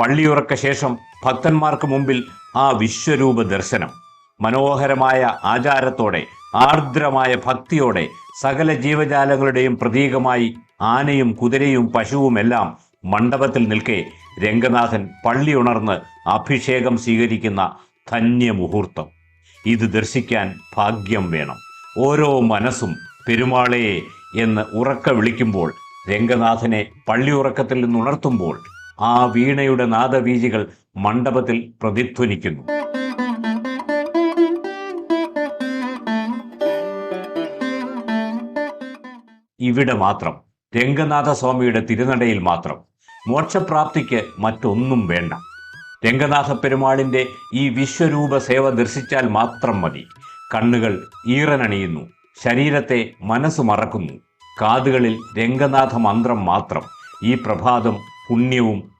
പള്ളിയുറക്ക ശേഷം ഭക്തന്മാർക്ക് മുമ്പിൽ ആ വിശ്വരൂപ ദർശനം. മനോഹരമായ ആചാരത്തോടെ ആർദ്രമായ ഭക്തിയോടെ സകല ജീവജാലങ്ങളുടെയും പ്രതീകമായി ആനയും കുതിരയും പശുവുമെല്ലാം മണ്ഡപത്തിൽ നിൽക്കെ രംഗനാഥൻ പള്ളി ഉണർന്ന് അഭിഷേകം സ്വീകരിക്കുന്ന ധന്യമുഹൂർത്തം. ഇത് ദർശിക്കാൻ ഭാഗ്യം വേണം. ഓരോ മനസ്സും പെരുമാളയെ എന്ന് ഉറക്ക വിളിക്കുമ്പോൾ രംഗനാഥനെ പള്ളിയുറക്കത്തിൽ നിന്ന് ഉണർത്തുമ്പോൾ ആ വീണയുടെ നാദവീചികൾ മണ്ഡപത്തിൽ പ്രതിധ്വനിക്കുന്നു. ഇവിടെ മാത്രം രംഗനാഥ സ്വാമിയുടെ തിരുനടയിൽ മാത്രം. മോക്ഷപ്രാപ്തിക്ക് മറ്റൊന്നും വേണ്ട. രംഗനാഥ പെരുമാളിന്റെ ഈ വിശ്വരൂപ സേവ ദർശിച്ചാൽ മാത്രം മതി. കണ്ണുകൾ ഈറനണിയുന്നു ശരീരത്തെ മനസ്സ് മറക്കുന്നു. കാതുകളിൽ രംഗനാഥ മന്ത്രം മാത്രം. ഈ പ്രഭാതം പുണ്യവും